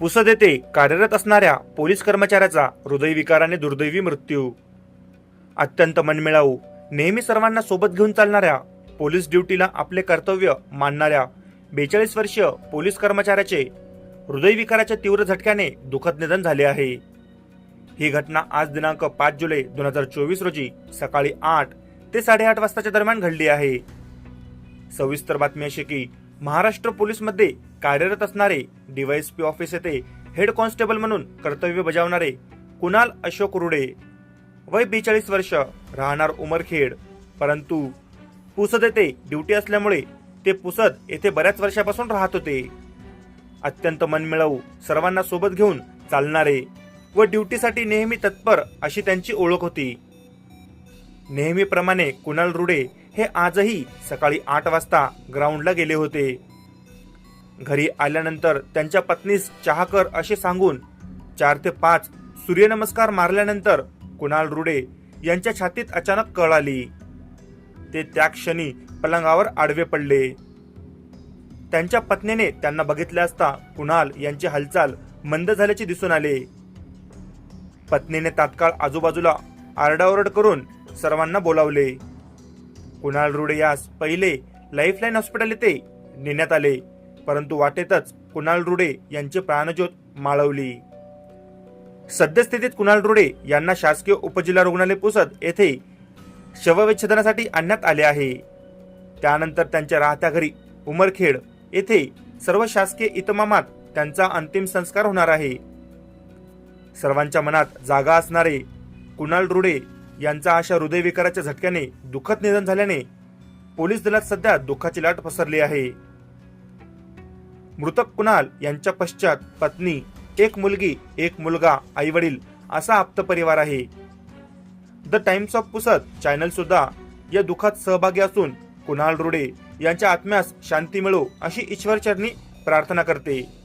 पुसद येथे कार्यरत असणाऱ्या पोलीस कर्मचाऱ्याचा हृदयविकाराने दुर्दैवी मृत्यू. अत्यंत मनमिळावू नेहमी सर्वांना सोबत घेऊन चालणाऱ्या पोलीस ड्युटीला आपले कर्तव्य मानणाऱ्या बेचाळीस वर्षीय पोलीस कर्मचाऱ्याचे हृदयविकाराच्या तीव्र झटक्याने दुःखद निधन झाले आहे. ही घटना आज दिनांक पाच जुलै दोन हजार चोवीस रोजी सकाळी आठ ते साडेआठ वाजताच्या दरम्यान घडली आहे. सविस्तर बातमी अशी की महाराष्ट्र पोलीसमध्ये कार्यरत असणारे डीवायएसपी ऑफिस येथे हेड कॉन्स्टेबल म्हणून कर्तव्य बजावणारे कुणाल अशोक रुडे वय बेचाळीस वर्ष राहणार उमरखेड. परंतु पुसद येथे ड्युटी असल्यामुळे ते पुसद येथे बऱ्याच वर्षापासून राहत होते. अत्यंत मनमिळावू सर्वांना सोबत घेऊन चालणारे व ड्युटीसाठी नेहमी तत्पर अशी त्यांची ओळख होती. नेहमीप्रमाणे कुणाल रुडे हे आजही सकाळी आठ वाजता ग्राउंडला गेले होते. घरी आल्यानंतर त्यांच्या पत्नीस चहा कर असे सांगून चार ते पाच सूर्यनमस्कार मारल्यानंतर कुणाल रुडे यांच्या छातीत अचानक कळ आली. ते त्या क्षणी पलंगावर आडवे पडले. त्यांच्या पत्नीने त्यांना बघितले असता कुणाल यांची हालचाल मंद झाल्याचे दिसून आले. पत्नीने तात्काळ आजूबाजूला आरडाओरड करून सर्वांना बोलावले. कुणाल रुडे यास पहिले लाईफलाईन हॉस्पिटल येथे नेण्यात आले परंतु वाटेतच कुणाल रुडे यांची प्राणज्योत माळवली. सद्यस्थितीत कुणाल रुडे यांना शासकीय उपजिल्हा रुग्णालय पुसद येथे शवविच्छेदनासाठी आणण्यात आले आहे. त्यानंतर त्यांच्या राहत्या घरी उमरखेड येथे सर्व शासकीय इतमामात त्यांचा अंतिम संस्कार होणार आहे. सर्वांच्या मनात जागा असणारे कुणाल रुडे यांचा अशा हृदयविकाराच्या झटक्याने दुःखद निधन झाल्याने पोलीस दलात सध्या दुःखाची लाट पसरली आहे. मृतक कुणाल यांच्या पश्चात पत्नी एक मुलगी एक मुलगा आई वडील असा आप्त परिवार आहे. The Times of Pusad channel सुद्धा या दुःखात सहभागी असून कुणाल रुडे यांच्या आत्म्यास शांती मिळो अशी ईश्वरचरणी प्रार्थना करते.